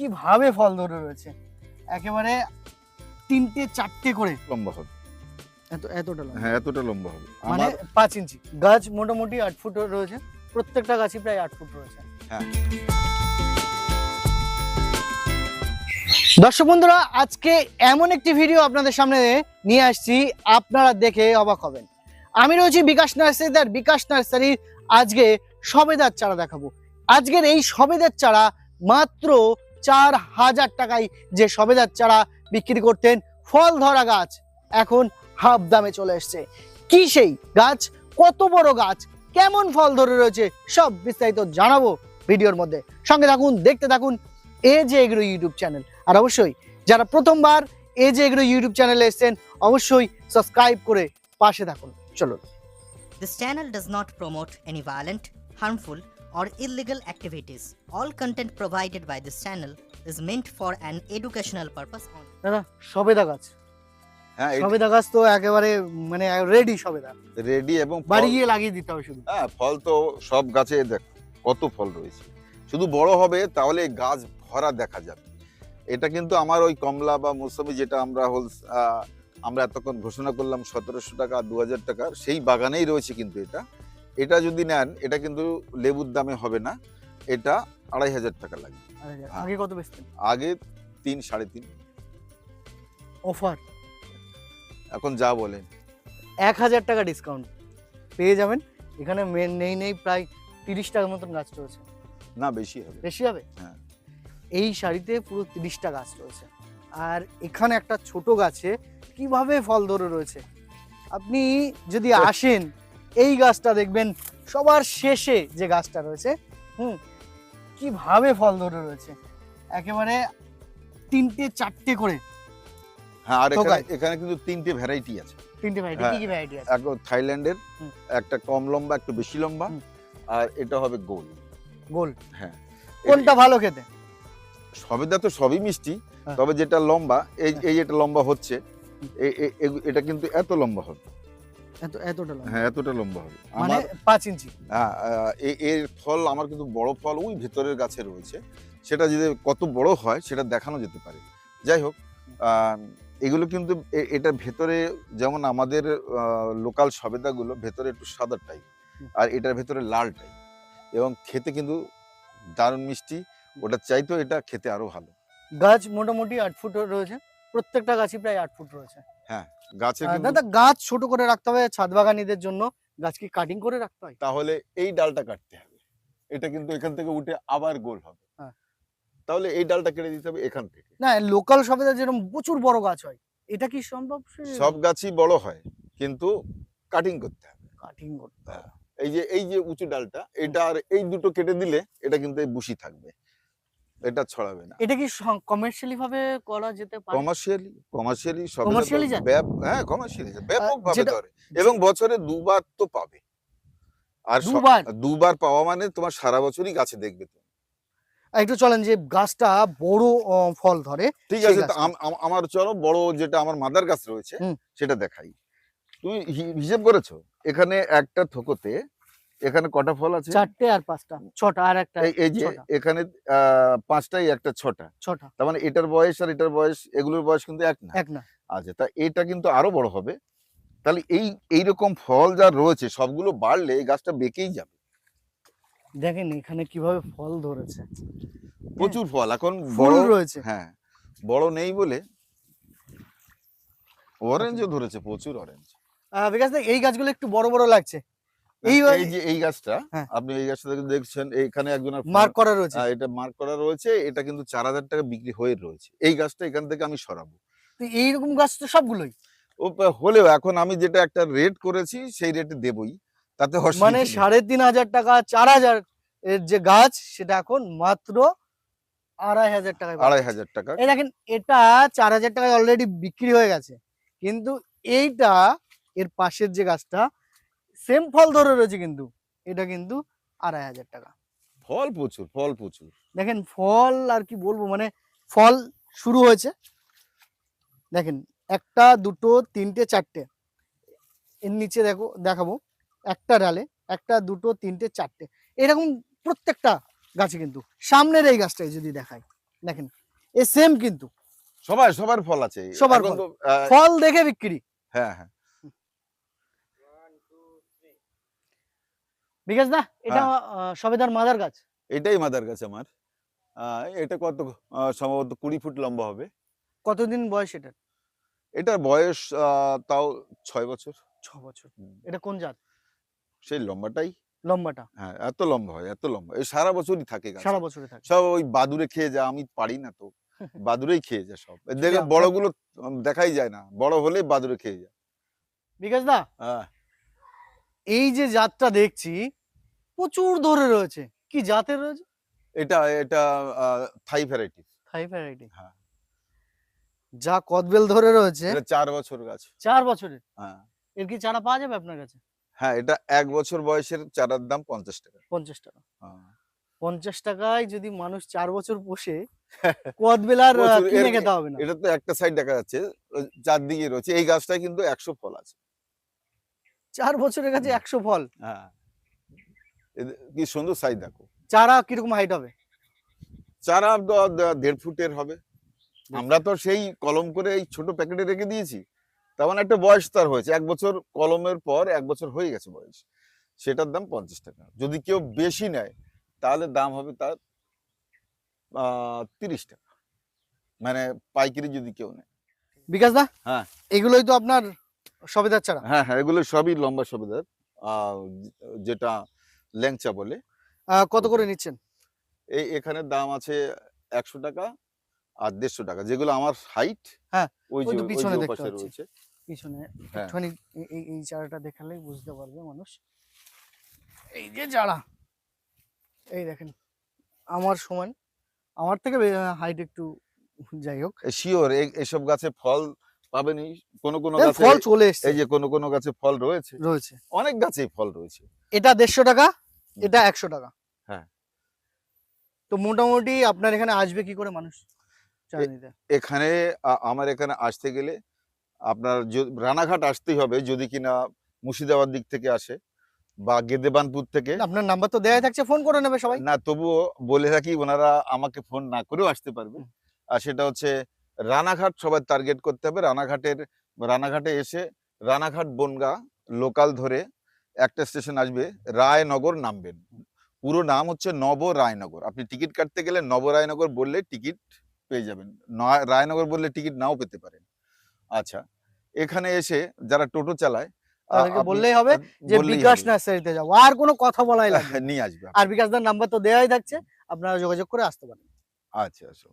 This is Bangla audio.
কীভাবে ফল ধরে রয়েছে? একেবারে তিনটে চারটে করে। লম্বা হবে। এত এতটা লম্বা। হ্যাঁ এতটা লম্বা হবে। মানে পাঁচ ইঞ্চি। গাছ মোটামুটি আট ফুট রয়েছে। প্রত্যেকটা গাছই প্রায় আট ফুট রয়েছে। হ্যাঁ। দর্শক বন্ধুরা আজকে এমন একটি ভিডিও আপনাদের সামনে নিয়ে আসছি। আপনারা দেখে অবাক হবেন। আমি রয়েছি বিকাশ নার্সারি আর বিকাশ নার্সারির আজকে সবেদার চারা দেখাবো। আজকের এই সবেদার চারা মাত্র চার হাজার টাকায় যে সবেদার চারা বিক্রি করতেন ফল ধরা গাছ এখন হাফ দামে চলে এসছে। কি সেই গাছ? কত বড় গাছ? কেমন ফল ধরে রয়েছে? সব বিস্তারিত জানাব ভিডিওর মধ্যে। সঙ্গে থাকুন দেখতে থাকুন এ যে এগ্রো ইউটিউব চ্যানেল। আর অবশ্যই যারা প্রথমবার এ যে এগ্রো ইউটিউব চ্যানেলে এসেছেন অবশ্যই সাবস্ক্রাইব করে পাশে থাকুন। চলুন। This channel does not promote any violent, harmful, or illegal activities. All content provided by this channel is meant for an educational purpose only. দাদা সবেদা গাছ। হ্যাঁ সবেদা গাছ তো একেবারে মানে রেডি সবেদা। রেডি এবং ফল- বাড়ি গিয়ে লাগিয়ে দিতে হবে শুধু। হ্যাঁ ফল তো সব গাছে দেখ কত ফল রয়েছে। শুধু বড় হবে তাহলে গাছ ভরা দেখা যাবে। এটা কিন্তু আমার ওই কমলা বা মৌসুমি যেটা আমরা হোল আমরা এতক্ষণ ঘোষণা করলাম সতেরোশো টাকা দু হাজার টাকা সেই বাগানেই রয়েছে কিন্তু এটা। এটা যদি নেন এটা কিন্তু লেবুর দামে হবে না। এটা আড়াই হাজার টাকা লাগবে আরে, হ্যাঁ। আগে কত বেচতেন? আগে তিন সাড়ে তিন। অফার? এখন যা বলেন এক হাজার টাকা ডিসকাউন্ট পেয়ে যাবেন। এখানে নেই নেই প্রায় তিরিশ টাকার মতন গাছ রয়েছে। না বেশি হবে। বেশি হবে? হ্যাঁ। এই শাড়িতে পুরো তিরিশটা গাছ রয়েছে। আর এখানে একটা ছোট গাছে কীভাবে ফল ধরে রয়েছে? আপনি যদি আসেন এই গাছটা দেখবেন সবার শেষে যে গাছটা রয়েছে হুম কীভাবে ফল ধরে রয়েছে। একেবারে তিনটে চারটে করে হ্যাঁ আর এখানে এখানে কিন্তু তিনটে ভ্যারাইটি আছে। তিনটে ভ্যারাইটি কি কি ভ্যারাইটি আছে? এক থাইল্যান্ডের একটা কম লম্বা একটু বেশি লম্বা আর এটা হবে গোল। গোল। হ্যাঁ। কোনটা ভালো খেতে? সবেদা তো সবই মিষ্টি হ্যাঁ। তবে যেটা লম্বা এই হ্যাঁ। এই যেটা লম্বা হচ্ছে এটা কিন্তু এত লম্বা হবে। এতটা লম্বা। হ্যাঁ এতটা লম্বা হবে। মানে আমার পাঁচ ইঞ্চি। হ্যাঁ, এর ফল আমার কিন্তু বড় ফল ওই ভেতরের গাছে রয়েছে। সেটা যদি কত বড় হয় সেটা দেখানো যেতে পারে। যাই হোক এগুলো কিন্তু এ- এটার ভেতরে যেমন আমাদের লোকাল সবেদাগুলো ভেতরে একটু সাদা টাইপ আর এটার ভেতরে লাল টাইপ এবং খেতে কিন্তু দারুণ মিষ্টি। ওটা চাইতো এটা খেতে আরও ভালো। গাছ মোটামুটি আট ফুট রয়েছে। প্রত্যেকটা গাছই প্রায় আট ফুট রয়েছে। গাছে দাদা গাছ ছোট করে রাখতে হবে ছাদ বাগানীদের জন্য। গাছ কি কাটিং করে রাখতে হয়? তাহলে এই ডালটা কাটতে হবে। এটা কিন্তু এখান থেকে উঠে আবার গোল হবে। হ্যাঁ। তাহলে এই ডালটা কেটে দিতে হবে এখান থেকে। না লোকাল সবেদা যেরকম প্রচুর বড় গাছ হয় এটা কি সম্ভব সব গাছই বড় হয় কিন্তু কাটিং করতে হবে। কাটিং করতে হবে। এই যে এই যে উঁচু ডালটা এটা আর এই দুটো কেটে দিলে এটা কিন্তু বুশি থাকবে। এটা ছড়াবে না। এটা কি কমার্শিয়ালি ভাবে করা যেতে পারে? কমার্শিয়ালি কমার্শিয়ালি সব যায়? হ্যাঁ কমার্শিয়ালি ব্যাপক ভাবে ধরে। এবং বছরে দুবার তো পাবে। আর দুবার? দুবার পাওয়া মানে তোমার সারা বছরই গাছে দেখবে তুমি। একটু চলেন যে গাছটা বড় ফল ধরে ঠিক আছে আমার চলো বড় যেটা আমার মাদার গাছ রয়েছে। সেটা দেখাই। তুমি হিসেব করেছ? এখানে একটা থোকোতে এখানে কটা ফল আছে? চারটে আর পাঁচটা। ছটা আর একটা এই- যে এখানে পাঁচটাই একটা ছটা। ছটা। তার মানে এটার বয়স আর এটার বয়স এগুলোর বয়স কিন্তু এক না। এক না। আচ্ছা তা এটা কিন্তু আরও বড় হবে। তাহলে এই এইরকম ফল যা রয়েছে সবগুলো বাড়লে এই গাছটা বেঁকেই যাবে। দেখেন এখানে কীভাবে ফল ধরেছে। প্রচুর ফল এখন বড় রয়েছে। হ্যাঁ বড় নেই বলে অরেঞ্জও ধরেছে প্রচুর অরেঞ্জ বিকাশ এই গাছগুলো একটু বড় বড় লাগছে। এই যে এই গাছটা হ্যাঁ। আপনি এই গাছটা দেখছেন এইখানে একজনের মার্ক করা রয়েছে। এটা মার্ক করা রয়েছে এটা কিন্তু চার হাজার টাকা বিক্রি হয়ে রয়েছে। এই গাছটা এখান থেকে আমি সরাবো। এইরকম গাছ তো সবগুলোই? হলেও এখন আমি যেটা একটা রেট করেছি সেই রেটে দেবই। তাতে মানে সাড়ে তিন হাজার টাকা চার হাজার এর যে গাছ সেটা এখন মাত্র আড়াই হাজার পাওয়া আড়াই হাজার টাকা। এই দেখেন এটা চার হাজার টাকায় অলরেডি বিক্রি হয়ে গেছে। কিন্তু এইটা এর পাশের যে গাছটা সেম ফল ধরে রয়েছে কিন্তু। এটা কিন্তু আড়াই হাজার টাকা। ফল প্রচুর ফল প্রচুর। দেখেন ফল আর কি বলব মানে ফল শুরু হয়েছে। দেখেন একটা দুটো তিনটে চারটে। এর নিচে দেখো দেখাবো। একটা ডালে একটা দুটো তিনটে চারটে। এরকম প্রত্যেকটা গাছে কিন্তু। সামনের এই গাছটাই যদি দেখাই। দেখেন এ সেম কিন্তু। সবার সবার ফল আছে। সবার ফল দেখে বিক্রি। হ্যাঁ হ্যাঁ। বিকাশ দা এটা সবেদার মাদার গাছ? এটাই মাদার গাছ আমার। এটা কত সম্ভবত কুড়ি ফুট লম্বা হবে। কতদিন বয়স এটা এটার বয়স তাও ছয় বছর। ছ বছর। এটা কোন জাত? সেই লম্বাটাই। লম্বাটা? হ্যাঁ এত লম্বা হয় এত লম্বা। এই সারা বছরই থাকে সারা বছরে থাকে। সব ওই বাদুরে খেয়ে যা আমি পারি না তো। বাদুরেই খেয়ে যায় সব। দেখে বড়গুলো দেখাই যায় না। বড় হলে বাদুরে খেয়ে যায় বিকাশ দা হ্যাঁ। এই যে জাতটা দেখছি প্রচুর ধরে রয়েছে। কি জাতের রয়েছে? এটা এটা থাই ভ্যারাইটি থাই ভ্যারাইটি হ্যাঁ। যা কদবেল ধরে রয়েছে। এটা চার বছর গাছ। চার বছরের? হ্যাঁ। এর কি চারা পাওয়া যাবে আপনার কাছে? হ্যাঁ এটা এক বছর বয়সের চারার দাম পঞ্চাশ টাকা। পঞ্চাশ টাকা। হ্যাঁ। পঞ্চাশ টাকায় যদি মানুষ চার বছর বসে কদবেল আর কিনে খেতে হবে না। এটা তো একটা সাইড দেখা যাচ্ছে চারদিকে রয়েছে। এই গাছটায় কিন্তু একশো ফল আছে। চার বছরের কাছে হুম। একশো ফল? হ্যাঁ। কি সুন্দর সাইজ দেখো। চারা কীরকম হাইট হবে? চারা দেড় ফুটের হবে। আমরা তো সেই কলম করে এই ছোট প্যাকেটে রেখে দিয়েছি। তেমন একটা বয়স তার হয়েছে। এক বছর কলমের পর এক বছর হয়ে গেছে বয়স। সেটার দাম পঞ্চাশ টাকা। যদি কেউ বেশি নেয় তাহলে দাম হবে তার তিরিশ টাকা। মানে পাইকারি যদি কেউ নেয়। বিকাশ দা? হ্যাঁ। এগুলোই তো আপনার সবেদার চারা। হ্যাঁ হ্যাঁ এগুলো সবই লম্বা সবেদার। যেটা ল্যাংচা বলে। কত করে নিচ্ছেন? এই এখানে দাম আছে একশো টাকা আর দেড়শো টাকা যেগুলো আমার হাইট হ্যাঁ, ওই ওই যে পিছনে দেখতে রয়েছে। পিছনে হ্যাঁ। একটুখানি এই- এই চারাটা দেখালেই বুঝতে পারবে মানুষ। এই যে চারা এই দেখেন আমার সমান আমার থেকে হাইট একটু যাই হোক। শিওর এসব গাছে ফল পাবেনি কোনো কোনো গাছে ফল চলে এসছে। এই যে কোনো কোনো গাছে ফল রয়েছে। রয়েছে। অনেক গাছেই ফল রয়েছে। এটা দেড়শো টাকা এটা একশো টাকা। হ্যাঁ। তো মোটামুটি আপনার এখানে আসবে কি করে মানুষ এখানে আমার এখানে আসতে গেলে আপনার রানাঘাট আসতেই হবে যদি কিনা মুর্শিদাবাদ দিক থেকে আসে বা গেদেবানপুর থেকে। আপনার নাম্বার তো দেয়াই থাকছে ফোন করে নেবে সবাই। না তবুও বলে রাখি ওনারা আমাকে ফোন না করেও আসতে পারবে। আর সেটা হচ্ছে রানাঘাট সবাই টার্গেট করতে হবে। রানাঘাটের রানাঘাটে এসে রানাঘাট বনগা লোকাল ধরে একটা স্টেশন আসবে রায়নগর নামবেন। পুরো নাম হচ্ছে নব রায়নগর আপনি টিকিট কাটতে গেলে নব রায়নগর বললে টিকিট পেয়ে যাবেন। রায়নগর বললে টিকিট নাও পেতে পারেন। আচ্ছা এখানে এসে যারা টোটো চালায় তাদেরকে বললেই হবে যে বিকাশ নার্সারিতে যাব আর কোনো কথা বলাই লাগবে নিয়ে আসবে। আর বিকাশ দার নাম্বার তো দেওয়াই থাকছে। আপনারা যোগাযোগ করে আসতে পারেন। আচ্ছা আচ্ছা